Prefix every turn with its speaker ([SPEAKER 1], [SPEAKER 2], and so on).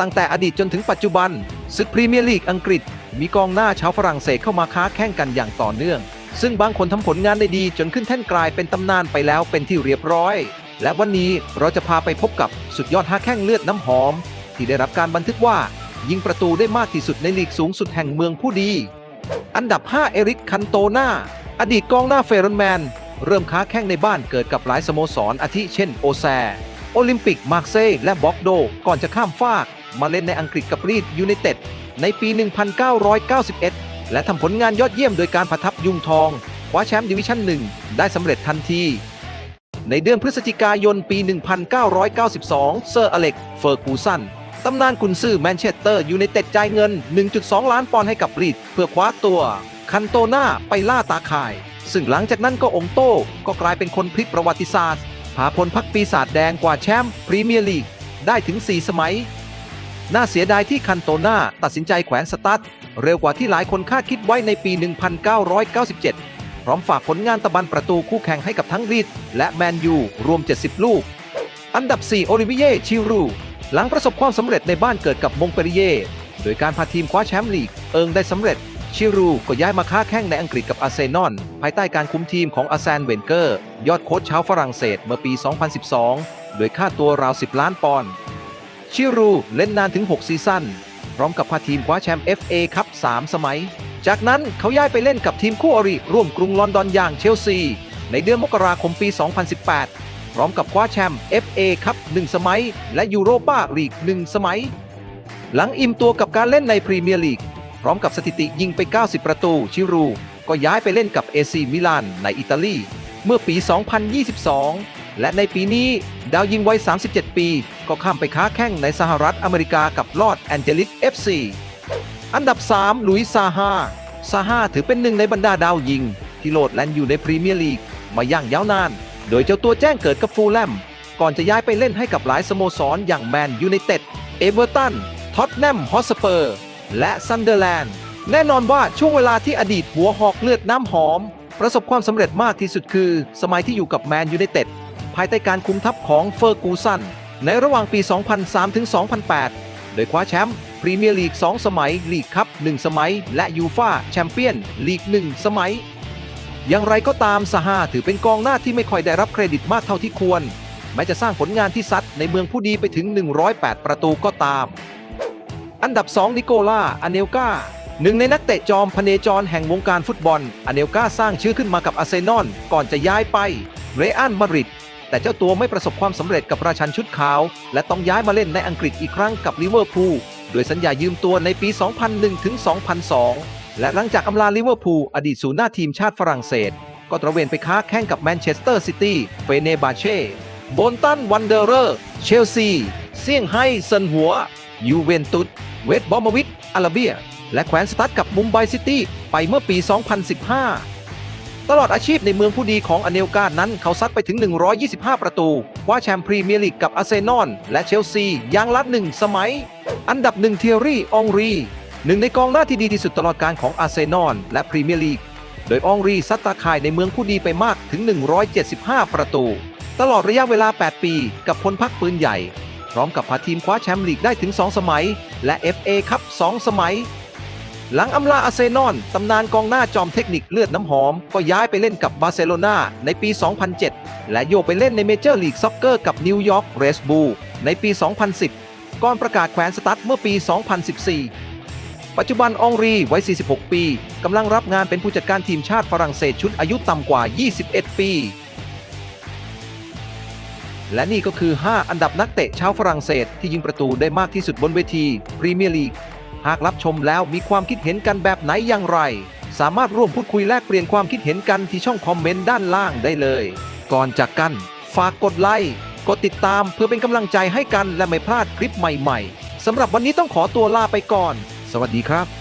[SPEAKER 1] ตั้งแต่อดีตจนถึงปัจจุบันศึกพรีเมียร์ลีกอังกฤษ มีกองหน้าชาวฝรั่งเศสเข้ามาค้าแข่งกันอย่างต่อเนื่อง ซึ่งบางคนทำผลงานได้ดีจนขึ้นแท่นกลายเป็นตำนานไปแล้วเป็นที่เรียบร้อย และวันนี้เราจะพาไปพบกับสุดยอดห้าแข้งเลือดน้ำหอม ที่ได้รับการบันทึกว่า ยิงประตูได้มากที่สุดในลีกสูงสุดแห่งเมืองผู้ดี อันดับ 5 เอริกคันโตนาอดีตกองหน้าเฟรนแมน เริ่มค้าแข้งในบ้านเกิดกับหลายสโมสรอาทิเช่นโอแซ โอลิมปิกมาร์เซย์และบ็อกโด ก่อนจะข้ามฟาก มาเล่นในอังกฤษกับรีดยูไนเต็ดในปี 1991 และทำผลงานยอดเยี่ยมโดยการประทับยุงทองคว้าแชมป์ดิวิชั่น 1 ได้สำเร็จทันที ในเดือนพฤศจิกายนปี 1992 เซอร์อเล็กเฟอร์กูสันตำนานกุนซือแมนเชสเตอร์ยูไนเต็ดจ่ายเงิน 1.2 ล้านปอนด์ให้กับรีดเพื่อคว้าตัวคันโตนาไปล่าตาข่าย ซึ่งหลังจากนั้นก็องโต้ก็กลายเป็นคนพลิกประวัติศาสตร์ พาพลพักปีศาจแดงกว่าแชมป์พรีเมียร์ลีกได้ถึง 4 สมัย น่าเสียดายที่คันโตนาตัดสินใจแขวนสตั๊ดเร็วกว่าที่หลายคนคาดคิดไว้ในปี 1997 พร้อมฝากผลงานตะบันประตูคู่แข่งให้กับทั้งรีดและแมนยูรวม 70 ลูก อันดับ 4 โอลิเวียชิรูหลังประสบความสำเร็จในบ้านเกิดกับมงเปรีเย โดยการพาทีมคว้าแชมป์ลีกเอิงได้สำเร็จ ชิรูก็ย้ายมาค้าแข้งในอังกฤษกับอาร์เซนอลภายใต้การคุมทีมของอาแซนเวนเกอร์ ยอดโค้ชชาวฝรั่งเศสเมื่อปี 2012 โดยค่าตัวราว 10 ล้านปอนด์ชิรูเล่นนานถึง 6 ซีซั่น พร้อมกับพาทีมคว้าแชมป์ FA คัพ3สมัย จากนั้นเขาย้ายไปเล่นกับทีมคู่อริร่วมกรุงลอนดอนอย่างเชลซี ในเดือนมกราคมปี 2018 พร้อมกับคว้าแชมป์ FA คัพ1สมัย และยูโรปาลีก 1 สมัย หลังอิ่มตัวกับการเล่นในพรีเมียร์ลีก พร้อมกับสถิติยิงไป 90 ประตู ชิรู ก็ย้ายไปเล่นกับเอซีมิลานในอิตาลี เมื่อปี 2022 และในปีนี้ดาวยิงวัย 37 ปี ก็ข้ามไปค้าแข้งในสหรัฐอเมริกากับลอดแอนเจลิส FC อันดับ3หลุยซาฮาซาฮาถือเป็นหนึ่งในบรรดาดาวยิง ที่โลดแลนอยู่ในพรีเมียร์ลีกมาอย่างยาวนาน โดยเจ้าตัวแจ้งเกิดกับฟูลแลม ก่อนจะย้ายไปเล่นให้กับหลายสโมสรอย่างแมนยูไนเต็ด เอเวอร์ตัน ท็อตแนม ฮอสเปอร์ และซันเดอร์แลนด์ แน่นอนว่าช่วงเวลาที่อดีตหัวหอกเลือดน้ำหอม ประสบความสำเร็จมากที่สุดคือ สมัยที่อยู่กับแมนยูไนเต็ดภายใต้การคุมทัพของเฟอร์กูสันในระหว่างปี 2003ถึง2008 โดยคว้าแชมป์พรีเมียร์ลีก 2 สมัย ลีกคัพ 1 สมัย และยูฟาแชมเปี้ยน ลีก 1 สมัย อย่างไรก็ตามซาฮาถือเป็นกองหน้าที่ไม่ค่อยได้รับเครดิตมากเท่าที่ควร แม้จะสร้างผลงานที่ซัดในเมืองผู้ดีไปถึง 108 ประตูก็ตาม อันดับ 2 นิโกลาอเนลกาหนึ่งในนักเตะจอมพเนจรแห่งวงการฟุตบอลอเนลกาสร้างชื่อขึ้นมากับอาร์เซนอลก่อนจะย้ายไปเรอัลมาดริดแต่เจ้าตัวไม่ประสบความสำเร็จกับราชันชุดขาว และต้องย้ายมาเล่นในอังกฤษอีกครั้งกับลิเวอร์พูลโดยสัญญายืมตัวในปี 2001 ถึง 2002 และหลังจากอำลาลิเวอร์พูลอดีตศูนย์หน้าทีมชาติฝรั่งเศส ก็ตระเวนไปค้าแข่งกับแมนเชสเตอร์ซิตี้เฟเนบาเช่โบนตันวันเดอร์เรอร์เชลซี เซี่ยงไฮ้เซินหัว ยูเวนตุสเวสบอมวิทอาราเบีย และแขวนสตัดกับมุมไบซิตี้ไปเมื่อปี 2015 ตลอดอาชีพในเมืองผู้ดีของอเนลกานั้นเขาซัดไปถึง 125 ประตูคว้าแชมป์พรีเมียร์ลีกกับอาร์เซนอลและเชลซีอย่างละหนึ่งสมัย อันดับหนึ่งเทียรี่องรีหนึ่งในกองหน้าที่ดีที่สุดตลอดการของอาร์เซนอลและพรีเมียร์ลีกโดยองรีซัดตาข่ายในเมืองผู้ดีไปมากถึง 175 ประตู ตลอดระยะเวลา 8 ปี กับพลพักปืนใหญ่ พร้อมกับพาทีมคว้าแชมป์ลีกได้ถึง 2 สมัย และ FA คัพ2สมัย หลังอำลาอาร์เซนอลตำนานกองหน้าจอมเทคนิคเลือดน้ำหอม ก็ย้ายไปเล่นกับบาร์เซโลนาในปี 2007 และโยกไปเล่นในเมเจอร์ลีกซ็อกเกอร์กับนิวยอร์กเรสบูในปี 2010 ก่อนประกาศแขวนสตั๊ดเมื่อปี 2014ปัจจุบันองรีวัย46 ปี กำลังรับงานเป็นผู้จัดการทีมชาติฝรั่งเศสชุดอายุต่ำกว่า 21 ปี และนี่ก็คือ 5 อันดับนักเตะชาวฝรั่งเศส ที่ยิงประตูได้มากที่สุดบนเวทีพรีเมียร์ลีก หากรับชมแล้วมีความคิดเห็นกันแบบไหนอย่างไร สามารถร่วมพูดคุยแลกเปลี่ยนความคิดเห็นกันที่ช่องคอมเมนต์ด้านล่างได้เลย ก่อนจากกัน ฝากกดไลค์ กดติดตามเพื่อเป็นกำลังใจให้กันและไม่พลาดคลิปใหม่ ๆสำหรับวันนี้ต้องขอตัวลาไปก่อน สวัสดีครับ